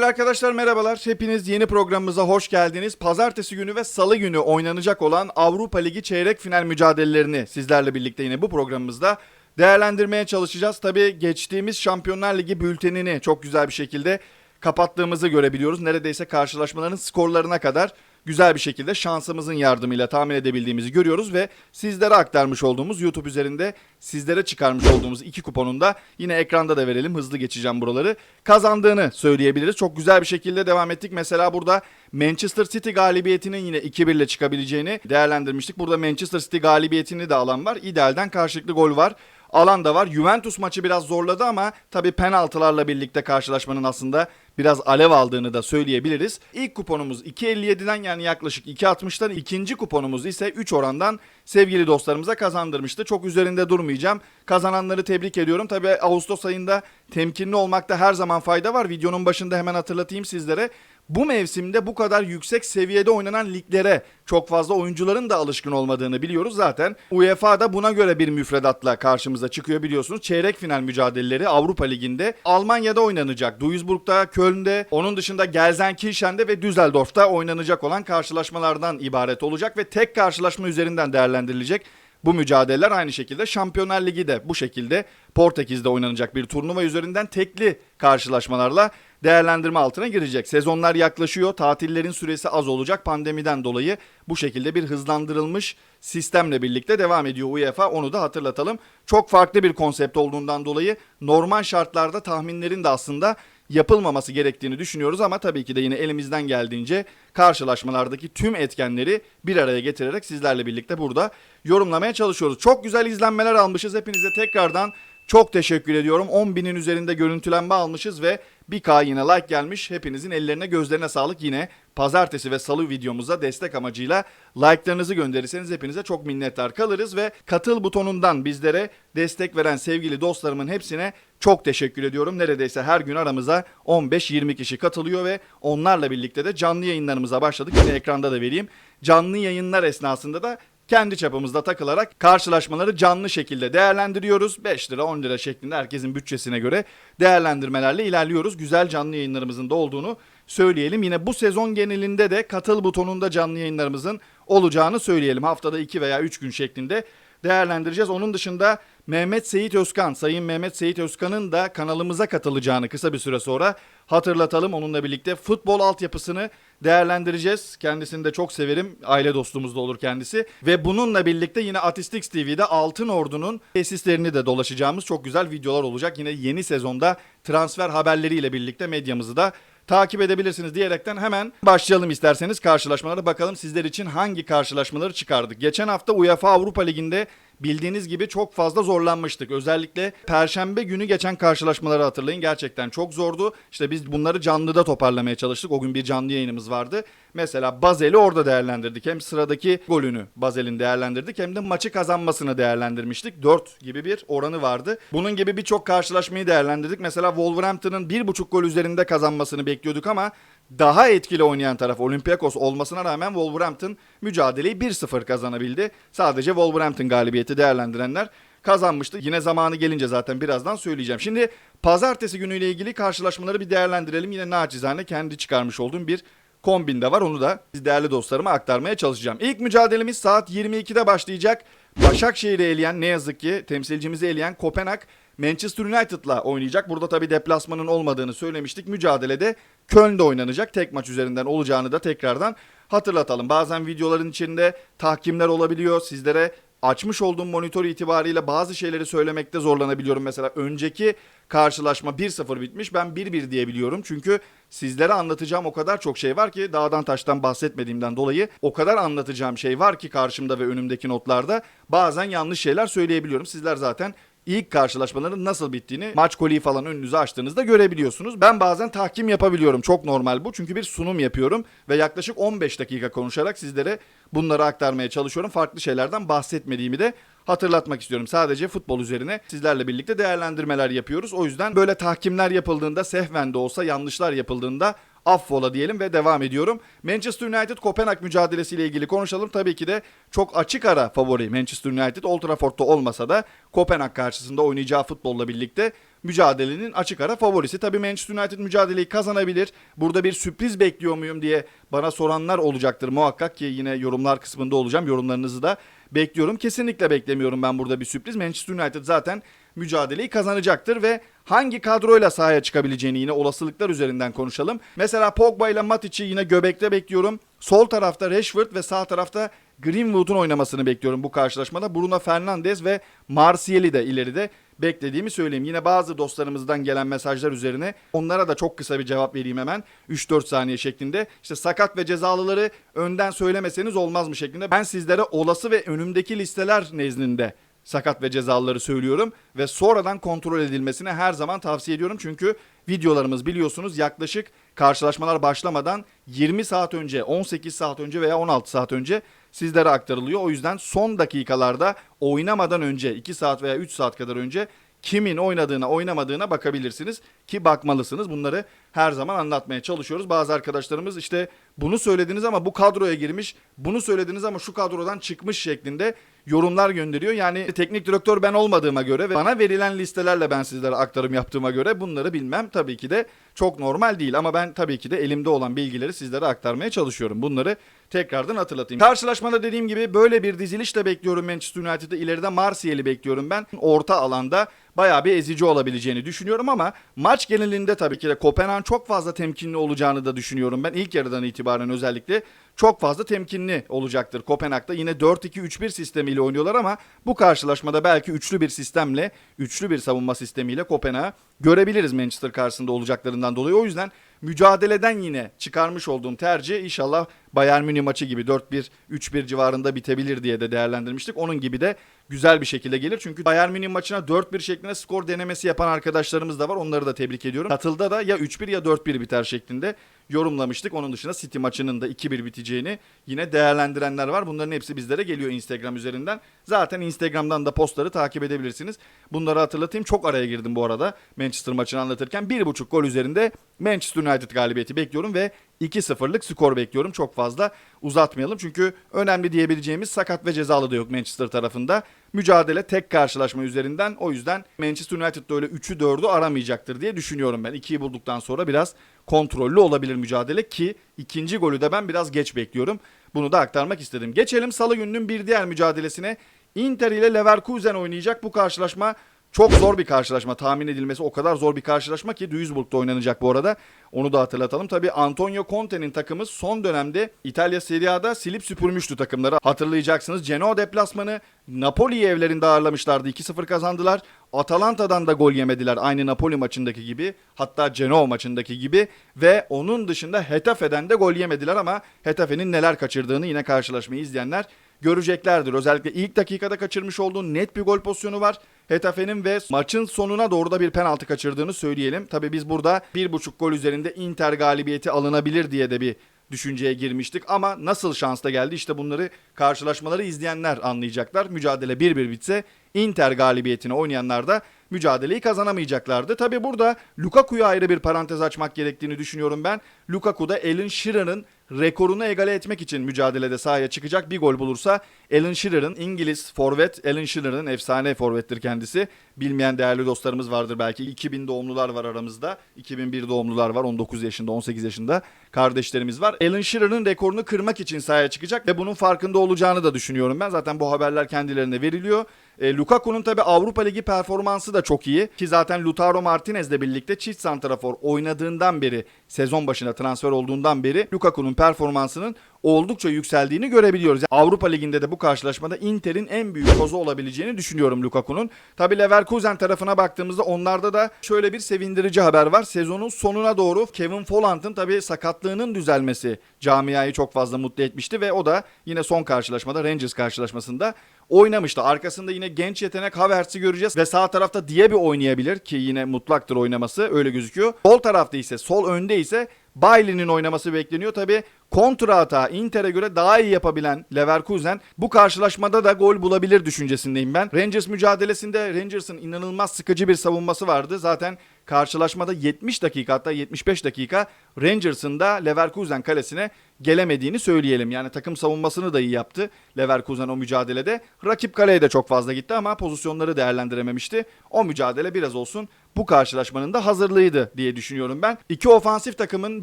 Değerli arkadaşlar merhabalar. Hepiniz yeni programımıza hoş geldiniz. Pazartesi günü ve salı günü oynanacak olan Avrupa Ligi çeyrek final mücadelelerini sizlerle birlikte yine bu programımızda değerlendirmeye çalışacağız. Tabii geçtiğimiz Şampiyonlar Ligi bültenini çok güzel bir şekilde kapattığımızı görebiliyoruz. Neredeyse karşılaşmaların skorlarına kadar güzel bir şekilde şansımızın yardımıyla tahmin edebildiğimizi görüyoruz ve sizlere aktarmış olduğumuz YouTube üzerinde sizlere çıkarmış olduğumuz iki kuponun da yine ekranda da verelim hızlı geçeceğim buraları kazandığını söyleyebiliriz. Çok güzel bir şekilde devam ettik. Mesela burada Manchester City galibiyetinin yine 2-1 ile çıkabileceğini değerlendirmiştik. Burada Manchester City galibiyetini de alan var. İdealden karşılıklı gol var alan da var. Juventus maçı biraz zorladı ama tabii penaltılarla birlikte karşılaşmanın aslında biraz alev aldığını da söyleyebiliriz. İlk kuponumuz 2.57'den yani yaklaşık 2.60'dan ikinci kuponumuz ise 3 orandan sevgili dostlarımıza kazandırmıştı. Çok üzerinde durmayacağım. Kazananları tebrik ediyorum. Tabii Ağustos ayında temkinli olmakta her zaman fayda var. Videonun başında hemen hatırlatayım sizlere. Bu mevsimde bu kadar yüksek seviyede oynanan liglere çok fazla oyuncuların da alışkın olmadığını biliyoruz zaten. UEFA da buna göre bir müfredatla karşımıza çıkıyor biliyorsunuz. Çeyrek final mücadeleleri Avrupa Ligi'nde Almanya'da oynanacak. Duisburg'da, Köln'de, onun dışında Gelsenkirchen'de ve Düsseldorf'ta oynanacak olan karşılaşmalardan ibaret olacak ve tek karşılaşma üzerinden değerlendirilecek. Bu mücadeleler aynı şekilde Şampiyonlar Ligi de bu şekilde Portekiz'de oynanacak bir turnuva üzerinden tekli karşılaşmalarla değerlendirme altına girecek. Sezonlar yaklaşıyor, tatillerin süresi az olacak. Pandemiden dolayı bu şekilde bir hızlandırılmış sistemle birlikte devam ediyor UEFA. Onu da hatırlatalım. Çok farklı bir konsept olduğundan dolayı normal şartlarda tahminlerin de aslında yapılmaması gerektiğini düşünüyoruz ama tabii ki de yine elimizden geldiğince karşılaşmalardaki tüm etkenleri bir araya getirerek sizlerle birlikte burada yorumlamaya çalışıyoruz. Çok güzel izlenmeler almışız. Hepinize tekrardan çok teşekkür ediyorum. 10 binin üzerinde görüntülenme almışız ve 1K yine like gelmiş. Hepinizin ellerine gözlerine sağlık. Yine pazartesi ve salı videomuza destek amacıyla like'larınızı gönderirseniz hepinize çok minnettar kalırız ve katıl butonundan bizlere destek veren sevgili dostlarımın hepsine çok teşekkür ediyorum. Neredeyse her gün aramıza 15-20 kişi katılıyor ve onlarla birlikte de canlı yayınlarımıza başladık. Yine ekranda da vereyim. Canlı yayınlar esnasında da kendi çapımızda takılarak karşılaşmaları canlı şekilde değerlendiriyoruz. 5 lira 10 lira şeklinde herkesin bütçesine göre değerlendirmelerle ilerliyoruz. Güzel canlı yayınlarımızın da olduğunu söyleyelim. Yine bu sezon genelinde de katıl butonunda canlı yayınlarımızın olacağını söyleyelim. Haftada 2 veya 3 gün şeklinde değerlendireceğiz. Onun dışında Mehmet Seyit Özkan, Sayın Mehmet Seyit Özkan'ın da kanalımıza katılacağını kısa bir süre sonra hatırlatalım. Onunla birlikte futbol altyapısını değerlendireceğiz. Kendisini de çok severim. Aile dostumuz da olur kendisi. Ve bununla birlikte yine Atistix TV'de Altın Ordu'nun tesislerini de dolaşacağımız çok güzel videolar olacak. Yine yeni sezonda transfer haberleriyle birlikte medyamızı da takip edebilirsiniz diyerekten hemen başlayalım isterseniz karşılaşmalara bakalım sizler için hangi karşılaşmaları çıkardık. Geçen hafta UEFA Avrupa Ligi'nde bildiğiniz gibi çok fazla zorlanmıştık. Özellikle perşembe günü geçen karşılaşmaları hatırlayın. Gerçekten çok zordu. İşte biz bunları canlıda toparlamaya çalıştık. O gün bir canlı yayınımız vardı. Mesela Bazel'i orada değerlendirdik. Hem sıradaki golünü Bazel'in değerlendirdik hem de maçı kazanmasını değerlendirmiştik. 4 gibi bir oranı vardı. Bunun gibi birçok karşılaşmayı değerlendirdik. Mesela Wolverhampton'ın 1.5 gol üzerinde kazanmasını bekliyorduk ama daha etkili oynayan taraf Olympiakos olmasına rağmen Wolverhampton mücadeleyi 1-0 kazanabildi. Sadece Wolverhampton galibiyeti değerlendirenler kazanmıştı. Yine zamanı gelince zaten birazdan söyleyeceğim. Şimdi pazartesi günüyle ilgili karşılaşmaları bir değerlendirelim. Yine naçizane kendi çıkarmış olduğum bir kombin de var. Onu da değerli dostlarıma aktarmaya çalışacağım. İlk mücadelemiz saat 22'de başlayacak. Başakşehir'i eleyen ne yazık ki temsilcimizi eleyen Kopenhag Manchester United'la oynayacak. Burada tabi deplasmanın olmadığını söylemiştik. Mücadelede Köln'de oynanacak. Tek maç üzerinden olacağını da tekrardan hatırlatalım. Bazen videoların içinde tahkimler olabiliyor. Sizlere açmış olduğum monitör itibariyle bazı şeyleri söylemekte zorlanabiliyorum. Mesela önceki karşılaşma 1-0 bitmiş. Ben 1-1 diyebiliyorum. Çünkü sizlere anlatacağım o kadar çok şey var ki dağdan taştan bahsetmediğimden dolayı o kadar anlatacağım şey var ki karşımda ve önümdeki notlarda bazen yanlış şeyler söyleyebiliyorum. Sizler zaten ilk karşılaşmaların nasıl bittiğini maç koliyi falan önünüze açtığınızda görebiliyorsunuz. Ben bazen tahkim yapabiliyorum. Çok normal bu. Çünkü bir sunum yapıyorum ve yaklaşık 15 dakika konuşarak sizlere bunları aktarmaya çalışıyorum. Farklı şeylerden bahsetmediğimi de hatırlatmak istiyorum. Sadece futbol üzerine sizlerle birlikte değerlendirmeler yapıyoruz. O yüzden böyle tahkimler yapıldığında sehven de olsa yanlışlar yapıldığında affola diyelim ve devam ediyorum. Manchester United Kopenhag mücadelesiyle ilgili konuşalım. Tabii ki de çok açık ara favori Manchester United Old Trafford'da olmasa da Kopenhag karşısında oynayacağı futbolla birlikte mücadelenin açık ara favorisi. Tabii Manchester United mücadeleyi kazanabilir. Burada bir sürpriz bekliyor muyum diye bana soranlar olacaktır muhakkak ki yine yorumlar kısmında olacağım. Yorumlarınızı da bekliyorum. Kesinlikle beklemiyorum ben burada bir sürpriz. Manchester United zaten mücadeleyi kazanacaktır ve hangi kadroyla sahaya çıkabileceğini yine olasılıklar üzerinden konuşalım. Mesela Pogba ile Matic'i yine göbekte bekliyorum. Sol tarafta Rashford ve sağ tarafta Greenwood'un oynamasını bekliyorum bu karşılaşmada. Bruno Fernandes ve Martial'i de ileride beklediğimi söyleyeyim. Yine bazı dostlarımızdan gelen mesajlar üzerine onlara da çok kısa bir cevap vereyim hemen. 3-4 saniye şeklinde. İşte sakat ve cezalıları önden söylemeseniz olmaz mı şeklinde. Ben sizlere olası ve önümdeki listeler nezdinde sakat ve cezalıları söylüyorum ve sonradan kontrol edilmesini her zaman tavsiye ediyorum. Çünkü videolarımız biliyorsunuz yaklaşık karşılaşmalar başlamadan 20 saat önce, 18 saat önce veya 16 saat önce sizlere aktarılıyor. O yüzden son dakikalarda oynamadan önce 2 saat veya 3 saat kadar önce kimin oynadığına oynamadığına bakabilirsiniz ki bakmalısınız. Bunları her zaman anlatmaya çalışıyoruz. Bazı arkadaşlarımız işte bunu söylediniz ama bu kadroya girmiş, bunu söylediniz ama şu kadrodan çıkmış şeklinde yorumlar gönderiyor. Yani teknik direktör ben olmadığıma göre ve bana verilen listelerle ben sizlere aktarım yaptığıma göre bunları bilmem tabii ki de çok normal değil ama ben tabii ki de elimde olan bilgileri sizlere aktarmaya çalışıyorum. Bunları tekrardan hatırlatayım. Karşılaşmada dediğim gibi böyle bir dizilişle bekliyorum Manchester United'ı. İleride Martial'i bekliyorum ben. Orta alanda bayağı bir ezici olabileceğini düşünüyorum ama maç genelinde tabii ki de Kopenhag çok fazla temkinli olacağını da düşünüyorum ben. İlk yarıdan itibaren özellikle çok fazla temkinli olacaktır Kopenhag'da. Yine 4-2-3-1 sistemiyle oynuyorlar ama bu karşılaşmada belki üçlü bir sistemle, üçlü bir savunma sistemiyle Kopenhag'ı görebiliriz Manchester karşısında olacaklarından dolayı. O yüzden mücadeleden yine çıkarmış olduğum tercih inşallah Bayern Münih maçı gibi 4-1, 3-1 civarında bitebilir diye de değerlendirmiştik. Onun gibi de güzel bir şekilde gelir. Çünkü Bayern Münih maçına 4-1 şeklinde skor denemesi yapan arkadaşlarımız da var. Onları da tebrik ediyorum. Katılda da ya 3-1 ya 4-1 biter şeklinde yorumlamıştık. Onun dışında City maçının da 2-1 biteceğini yine değerlendirenler var. Bunların hepsi bizlere geliyor Instagram üzerinden. Zaten Instagram'dan da postları takip edebilirsiniz. Bunları hatırlatayım. Çok araya girdim bu arada Manchester maçını anlatırken. 1.5 gol üzerinde Manchester United galibiyeti bekliyorum ve 2-0'lık skor bekliyorum. Çok fazla uzatmayalım. Çünkü önemli diyebileceğimiz sakat ve cezalı da yok Manchester tarafında. Mücadele tek karşılaşma üzerinden. O yüzden Manchester United da öyle 3'ü 4'ü aramayacaktır diye düşünüyorum ben. 2'yi bulduktan sonra biraz kontrollü olabilir mücadele ki ikinci golü de ben biraz geç bekliyorum. Bunu da aktarmak istedim. Geçelim salı gününün bir diğer mücadelesine. Inter ile Leverkusen oynayacak bu karşılaşma. Çok zor bir karşılaşma tahmin edilmesi o kadar zor bir karşılaşma ki Duisburg'da oynanacak bu arada. Onu da hatırlatalım. Tabi Antonio Conte'nin takımı son dönemde İtalya Serie A'da silip süpürmüştü takımları. Hatırlayacaksınız Genoa deplasmanı Napoli'yi evlerinde ağırlamışlardı. 2-0 kazandılar. Atalanta'dan da gol yemediler aynı Napoli maçındaki gibi. Hatta Genoa maçındaki gibi. Ve onun dışında Hetafe'den de gol yemediler ama Hetafe'nin neler kaçırdığını yine karşılaşmayı izleyenler göreceklerdir. Özellikle ilk dakikada kaçırmış olduğu net bir gol pozisyonu var. Hetafe'nin ve maçın sonuna doğru da bir penaltı kaçırdığını söyleyelim. Tabi biz burada 1.5 gol üzerinde Inter galibiyeti alınabilir diye de bir düşünceye girmiştik ama nasıl şansla geldi işte bunları karşılaşmaları izleyenler anlayacaklar. Mücadele 1-1 bitse Inter galibiyetini oynayanlar da mücadeleyi kazanamayacaklardı. Tabi burada Lukaku'ya ayrı bir parantez açmak gerektiğini düşünüyorum ben. Lukaku da Alan Shearer'ın rekorunu egale etmek için mücadelede sahaya çıkacak. Bir gol bulursa Alan Shearer'ın İngiliz forvet Alan Shearer'ın efsane forvettir kendisi. Bilmeyen değerli dostlarımız vardır belki. 2000 doğumlular var aramızda. 2001 doğumlular var. 19 yaşında 18 yaşında kardeşlerimiz var. Alan Shearer'ın rekorunu kırmak için sahaya çıkacak ve bunun farkında olacağını da düşünüyorum ben. Zaten bu haberler kendilerine veriliyor. E, Lukaku'nun tabi Avrupa Ligi performansı da çok iyi. Ki zaten Lautaro Martinez'le birlikte çift santrafor oynadığından beri, sezon başına transfer olduğundan beri Lukaku'nun performansının oldukça yükseldiğini görebiliyoruz. Yani Avrupa Ligi'nde de bu karşılaşmada Inter'in en büyük kozu olabileceğini düşünüyorum Lukaku'nun. Tabi Leverkusen tarafına baktığımızda onlarda da şöyle bir sevindirici haber var. Sezonun sonuna doğru Kevin Volant'ın tabi sakatlığının düzelmesi camiayı çok fazla mutlu etmişti ve o da yine son karşılaşmada Rangers karşılaşmasında oynamıştı. Arkasında yine genç yetenek Havertz'i göreceğiz ve sağ tarafta Diaby oynayabilir ki yine mutlaktır oynaması öyle gözüküyor. Sol tarafta ise sol önde ise Bailey'nin oynaması bekleniyor. Tabi kontra hata Inter'e göre daha iyi yapabilen Leverkusen bu karşılaşmada da gol bulabilir düşüncesindeyim ben. Rangers mücadelesinde Rangers'ın inanılmaz sıkıcı bir savunması vardı. Zaten karşılaşmada 70 dakika hatta 75 dakika Rangers'ın da Leverkusen kalesine gelemediğini söyleyelim. Yani takım savunmasını da iyi yaptı Leverkusen o mücadelede. Rakip kaleye de çok fazla gitti ama pozisyonları değerlendirememişti. O mücadele biraz olsun bu karşılaşmanın da hazırlığıydı diye düşünüyorum ben. İki ofansif takımın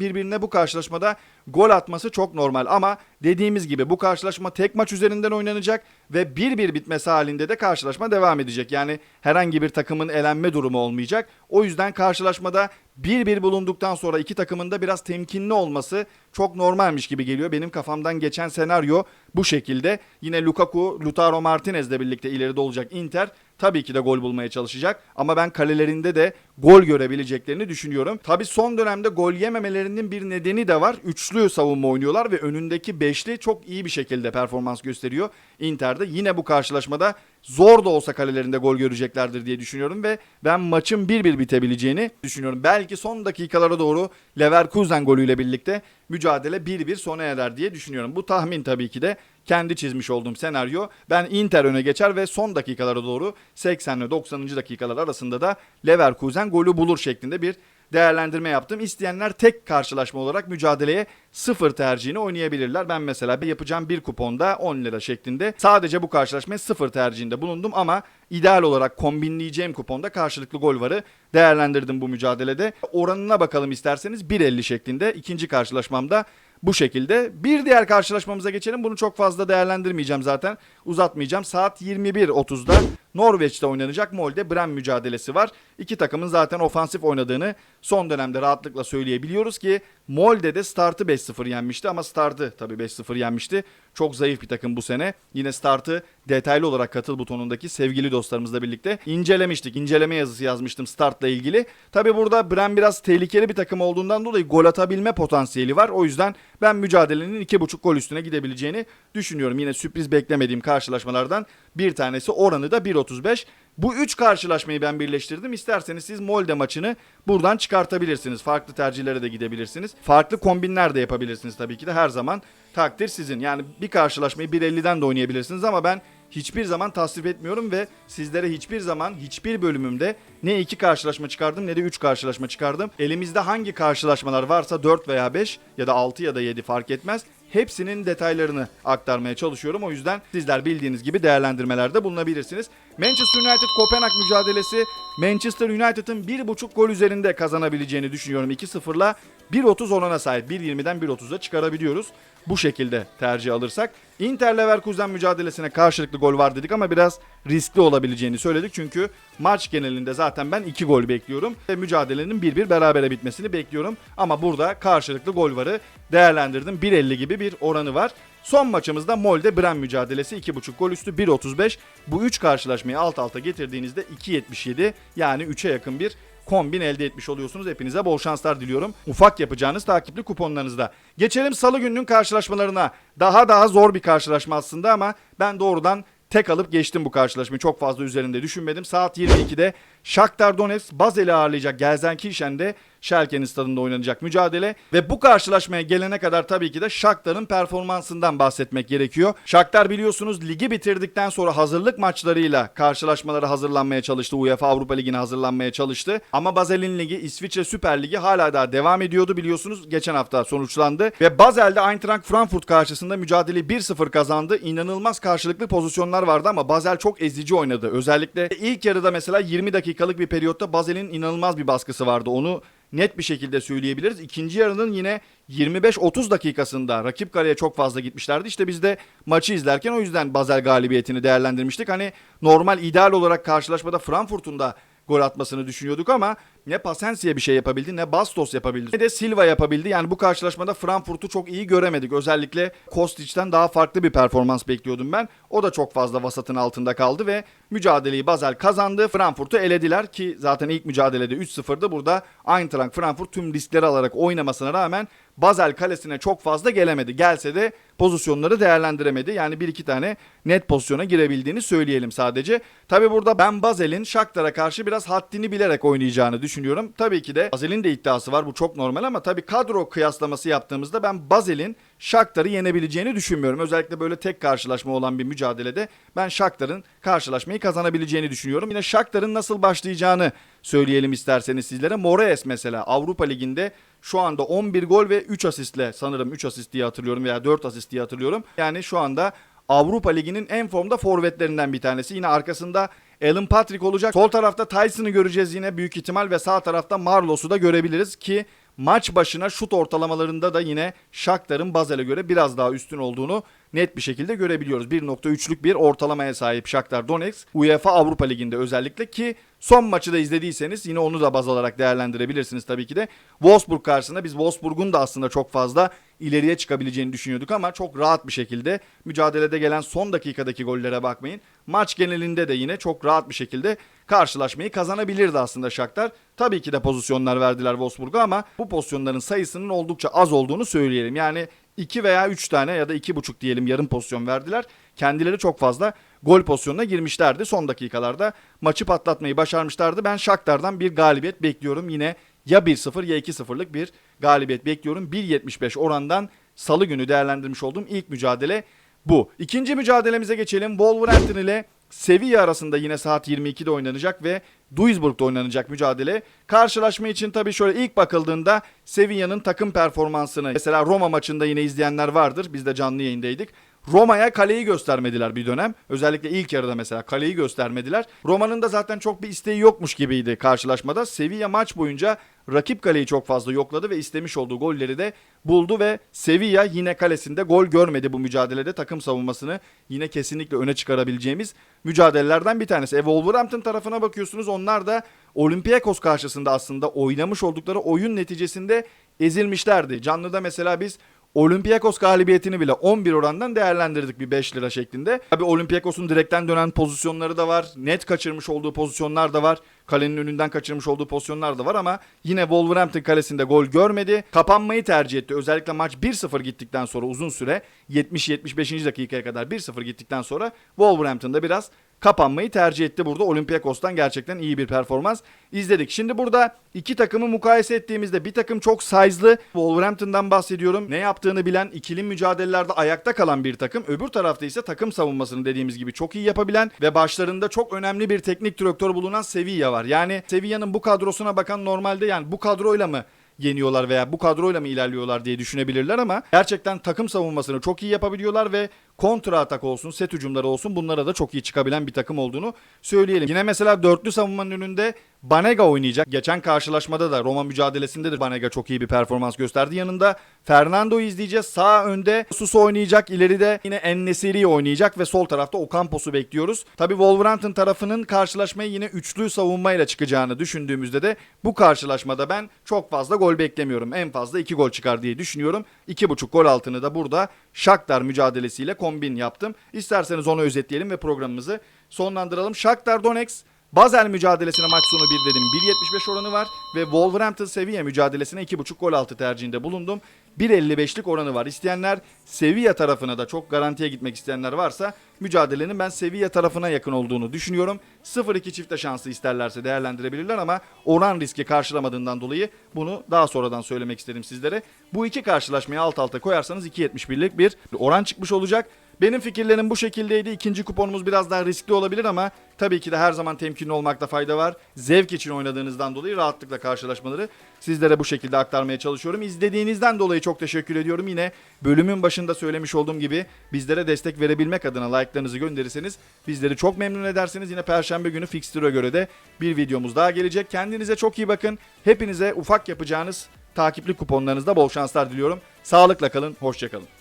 birbirine bu karşılaşmada gol atması çok normal ama dediğimiz gibi bu karşılaşma tek maç üzerinden oynanacak ve 1-1 bitmesi halinde de karşılaşma devam edecek. Yani herhangi bir takımın elenme durumu olmayacak. O yüzden karşılaşmada 1-1 bulunduktan sonra iki takımın da biraz temkinli olması çok normalmiş gibi geliyor. Benim kafamdan geçen senaryo bu şekilde. Yine Lukaku, Lautaro Martinez'le birlikte ileride olacak Inter tabii ki de gol bulmaya çalışacak. Ama ben kalelerinde de gol görebileceklerini düşünüyorum. Tabii son dönemde gol yememelerinin bir nedeni de var. Üçlü savunma oynuyorlar ve önündeki beşli çok iyi bir şekilde performans gösteriyor. Inter'de yine bu karşılaşmada zor da olsa kalelerinde gol göreceklerdir diye düşünüyorum ve ben maçın 1-1 bitebileceğini düşünüyorum. Belki son dakikalara doğru Leverkusen golüyle birlikte mücadele 1-1 sona erer diye düşünüyorum. Bu tahmin tabii ki de kendi çizmiş olduğum senaryo. Ben Inter öne geçer ve son dakikalara doğru 80 ve 90. dakikalar arasında da Leverkusen golü bulur şeklinde bir değerlendirme yaptım. İsteyenler tek karşılaşma olarak mücadeleye sıfır tercihini oynayabilirler. Ben mesela yapacağım bir kuponda 10 lira şeklinde sadece bu karşılaşmaya sıfır tercihinde bulundum ama ideal olarak kombinleyeceğim kuponda karşılıklı gol varı değerlendirdim bu mücadelede. Oranına bakalım isterseniz 1.50 şeklinde ikinci karşılaşmamda bu şekilde. Bir diğer karşılaşmamıza geçelim. Bunu çok fazla değerlendirmeyeceğim zaten. Uzatmayacağım. Saat 21.30'da Norveç'te oynanacak Molde Brem mücadelesi var. İki takımın zaten ofansif oynadığını son dönemde rahatlıkla söyleyebiliyoruz ki Molde'de startı 5-0 yenmişti ama startı tabii 5-0 yenmişti. Çok zayıf bir takım bu sene. Yine startı detaylı olarak katıl butonundaki sevgili dostlarımızla birlikte incelemiştik. İnceleme yazısı yazmıştım startla ilgili. Tabii burada Brem biraz tehlikeli bir takım olduğundan dolayı gol atabilme potansiyeli var. O yüzden ben mücadelenin 2.5 gol üstüne gidebileceğini düşünüyorum. Yine sürpriz beklemediğim karşılaşmalardan bir tanesi oranı da 1.35. Bu üç karşılaşmayı ben birleştirdim. İsterseniz siz Molde maçını buradan çıkartabilirsiniz. Farklı tercihlere de gidebilirsiniz. Farklı kombinler de yapabilirsiniz tabii ki de her zaman. Takdir sizin. Yani bir karşılaşmayı 1.50'den de oynayabilirsiniz ama ben hiçbir zaman tasvip etmiyorum ve sizlere hiçbir zaman hiçbir bölümümde ne iki karşılaşma çıkardım ne de üç karşılaşma çıkardım. Elimizde hangi karşılaşmalar varsa 4 veya 5 ya da 6 ya da 7 fark etmez. Hepsinin detaylarını aktarmaya çalışıyorum. O yüzden sizler bildiğiniz gibi değerlendirmelerde bulunabilirsiniz. Manchester United Kopenhag mücadelesi Manchester United'ın 1.5 gol üzerinde kazanabileceğini düşünüyorum 2-0'la. 1.30 orana sahip 1.20'den 1.30'a çıkarabiliyoruz. Bu şekilde tercih alırsak. Inter Leverkusen mücadelesine karşılıklı gol var dedik ama biraz riskli olabileceğini söyledik. Çünkü maç genelinde zaten ben 2 gol bekliyorum. Ve mücadelenin 1-1 berabere bitmesini bekliyorum. Ama burada karşılıklı gol varı değerlendirdim. 1.50 gibi bir oranı var. Son maçımızda Molde Brem mücadelesi 2.5 gol üstü 1.35. Bu 3 karşılaşmayı alt alta getirdiğinizde 2.77 yani 3'e yakın bir kombin elde etmiş oluyorsunuz. Hepinize bol şanslar diliyorum. Ufak yapacağınız takipli kuponlarınızda. Geçelim salı gününün karşılaşmalarına. Daha daha zor bir karşılaşma aslında ama ben doğrudan tek alıp geçtim bu karşılaşmayı. Çok fazla üzerinde düşünmedim. Saat 22'de Shakhtar Donetsk Bazel'i ağırlayacak Gelsenkirchen'de Schalke'nin stadında oynanacak mücadele ve bu karşılaşmaya gelene kadar tabii ki de Shakhtar'ın performansından bahsetmek gerekiyor. Shakhtar biliyorsunuz ligi bitirdikten sonra hazırlık maçlarıyla karşılaşmalara hazırlanmaya çalıştı. UEFA Avrupa Ligi'ne hazırlanmaya çalıştı. Ama Basel'in ligi İsviçre Süper Ligi hala daha devam ediyordu biliyorsunuz. Geçen hafta sonuçlandı ve Basel'de Eintracht Frankfurt karşısında mücadeleyi 1-0 kazandı. İnanılmaz karşılıklı pozisyonlar vardı ama Basel çok ezici oynadı. Özellikle ilk yarıda mesela 20 dakikalık bir periyotta Basel'in inanılmaz bir baskısı vardı. Onu net bir şekilde söyleyebiliriz. İkinci yarının yine 25-30 dakikasında rakip kaleye çok fazla gitmişlerdi. İşte biz de maçı izlerken o yüzden Basel galibiyetini değerlendirmiştik. Hani normal ideal olarak karşılaşmada Frankfurt'un da gol atmasını düşünüyorduk ama ne Pasensi'ye bir şey yapabildi ne Bastos yapabildi ne de Silva yapabildi. Yani bu karşılaşmada Frankfurt'u çok iyi göremedik. Özellikle Kostic'ten daha farklı bir performans bekliyordum ben. O da çok fazla vasatın altında kaldı ve mücadeleyi Basel kazandı. Frankfurt'u elediler ki zaten ilk mücadelede 3-0'dı. Burada Eintracht Frankfurt tüm riskleri alarak oynamasına rağmen Basel kalesine çok fazla gelemedi. Gelse de pozisyonları değerlendiremedi. Yani bir iki tane net pozisyona girebildiğini söyleyelim sadece. Tabi burada ben Basel'in Shakhtar'a karşı biraz haddini bilerek oynayacağını düşünüyorum düşünüyorum. Tabii ki de Bazel'in de iddiası var. Bu çok normal ama tabii kadro kıyaslaması yaptığımızda ben Bazel'in Shakhtar'ı yenebileceğini düşünmüyorum. Özellikle böyle tek karşılaşma olan bir mücadelede ben Shakhtar'ın karşılaşmayı kazanabileceğini düşünüyorum. Yine Shakhtar'ın nasıl başlayacağını söyleyelim isterseniz sizlere. Moraes mesela Avrupa Ligi'nde şu anda 11 gol ve 3 asistle sanırım 3 asist diye hatırlıyorum veya 4 asist diye hatırlıyorum. Yani şu anda Avrupa Ligi'nin en formda forvetlerinden bir tanesi. Yine arkasında Alan Patrick olacak. Sol tarafta Tyson'ı göreceğiz yine büyük ihtimal ve sağ tarafta Marlos'u da görebiliriz ki maç başına şut ortalamalarında da yine Shakhtar'ın Bazel'e göre biraz daha üstün olduğunu net bir şekilde görebiliyoruz. 1.3'lük bir ortalamaya sahip Shakhtar Donetsk UEFA Avrupa Ligi'nde özellikle ki son maçı da izlediyseniz yine onu da baz alarak değerlendirebilirsiniz tabii ki de. Wolfsburg karşısında biz Wolfsburg'un da aslında çok fazla ileriye çıkabileceğini düşünüyorduk ama çok rahat bir şekilde mücadelede gelen son dakikadaki gollere bakmayın. Maç genelinde de yine çok rahat bir şekilde karşılaşmayı kazanabilirdi aslında Shakhtar. Tabii ki de pozisyonlar verdiler Wolfsburg'a ama bu pozisyonların sayısının oldukça az olduğunu söyleyelim. Yani 2 veya 3 tane ya da 2,5 diyelim yarım pozisyon verdiler. Kendileri çok fazla gol pozisyonuna girmişlerdi. Son dakikalarda maçı patlatmayı başarmışlardı. Ben Shakhtar'dan bir galibiyet bekliyorum. Yine ya 1-0 ya 2-0'lık bir galibiyet bekliyorum. 1.75 orandan salı günü değerlendirmiş olduğum ilk mücadele bu. İkinci mücadelemize geçelim. Wolverhampton ile Sevilla arasında yine saat 22'de oynanacak ve Duisburg'da oynanacak mücadele. Karşılaşma için tabii şöyle ilk bakıldığında Sevilla'nın takım performansını mesela Roma maçında yine izleyenler vardır. Biz de canlı yayındaydık. Roma'ya kaleyi göstermediler bir dönem. Özellikle ilk yarıda mesela kaleyi göstermediler. Roma'nın da zaten çok bir isteği yokmuş gibiydi karşılaşmada. Sevilla maç boyunca rakip kaleyi çok fazla yokladı ve istemiş olduğu golleri de buldu ve Sevilla yine kalesinde gol görmedi bu mücadelede. Takım savunmasını yine kesinlikle öne çıkarabileceğimiz mücadelelerden bir tanesi. E Wolverhampton tarafına bakıyorsunuz onlar da Olympiakos karşısında aslında oynamış oldukları oyun neticesinde ezilmişlerdi. Canlıda mesela biz Olympiakos galibiyetini bile 11 orandan değerlendirdik bir 5 lira şeklinde. Tabi Olympiakos'un direkten dönen pozisyonları da var. Net kaçırmış olduğu pozisyonlar da var. Kalenin önünden kaçırmış olduğu pozisyonlar da var ama yine Wolverhampton kalesinde gol görmedi. Kapanmayı tercih etti. Özellikle maç 1-0 gittikten sonra uzun süre 70-75. dakikaya kadar 1-0 gittikten sonra Wolverhampton'da biraz kapanmayı tercih etti burada. Olympiakos'tan gerçekten iyi bir performans izledik. Şimdi burada iki takımı mukayese ettiğimizde bir takım çok size'lı Wolverhampton'dan bahsediyorum. Ne yaptığını bilen, ikili mücadelelerde ayakta kalan bir takım. Öbür tarafta ise takım savunmasını dediğimiz gibi çok iyi yapabilen ve başlarında çok önemli bir teknik direktör bulunan Sevilla var. Yani Sevilla'nın bu kadrosuna bakan normalde yani bu kadroyla mı yeniyorlar veya bu kadroyla mı ilerliyorlar diye düşünebilirler ama gerçekten takım savunmasını çok iyi yapabiliyorlar ve kontra atak olsun, set hücumları olsun bunlara da çok iyi çıkabilen bir takım olduğunu söyleyelim. Yine mesela dörtlü savunmanın önünde Banega oynayacak. Geçen karşılaşmada da Roma mücadelesinde de Banega çok iyi bir performans gösterdi. Yanında Fernando'yu izleyeceğiz. Sağ önde Suso oynayacak. İleride yine Ennesiri oynayacak ve sol tarafta Ocampos'u bekliyoruz. Tabi Wolverhampton tarafının karşılaşmaya yine üçlü savunmayla çıkacağını düşündüğümüzde de bu karşılaşmada ben çok fazla gol beklemiyorum. En fazla 2 gol çıkar diye düşünüyorum. 2.5 gol altını da burada Shakhtar mücadelesiyle kombin yaptım. İsterseniz onu özetleyelim ve programımızı sonlandıralım. Shakhtar Donetsk Basel mücadelesine maç sonu 1 dedim. 1.75 oranı var ve Wolverhampton Sevilla mücadelesine 2.5 gol altı tercihinde bulundum. 1.55'lik oranı var. İsteyenler Sevilla tarafına da çok garantiye gitmek isteyenler varsa mücadelenin ben Sevilla tarafına yakın olduğunu düşünüyorum. 0-2 çifte şansı isterlerse değerlendirebilirler ama oran riski karşılamadığından dolayı bunu daha sonradan söylemek istedim sizlere. Bu iki karşılaşmayı alt alta koyarsanız 2.71'lik bir oran çıkmış olacak. Benim fikirlerim bu şekildeydi. İkinci kuponumuz biraz daha riskli olabilir ama tabii ki de her zaman temkinli olmakta fayda var. Zevk için oynadığınızdan dolayı rahatlıkla karşılaşmaları sizlere bu şekilde aktarmaya çalışıyorum. İzlediğinizden dolayı çok teşekkür ediyorum. Yine bölümün başında söylemiş olduğum gibi bizlere destek verebilmek adına like'larınızı gönderirseniz bizleri çok memnun edersiniz. Yine perşembe günü fixture'a göre de bir videomuz daha gelecek. Kendinize çok iyi bakın. Hepinize ufak yapacağınız takipli kuponlarınızda bol şanslar diliyorum. Sağlıkla kalın, hoşçakalın.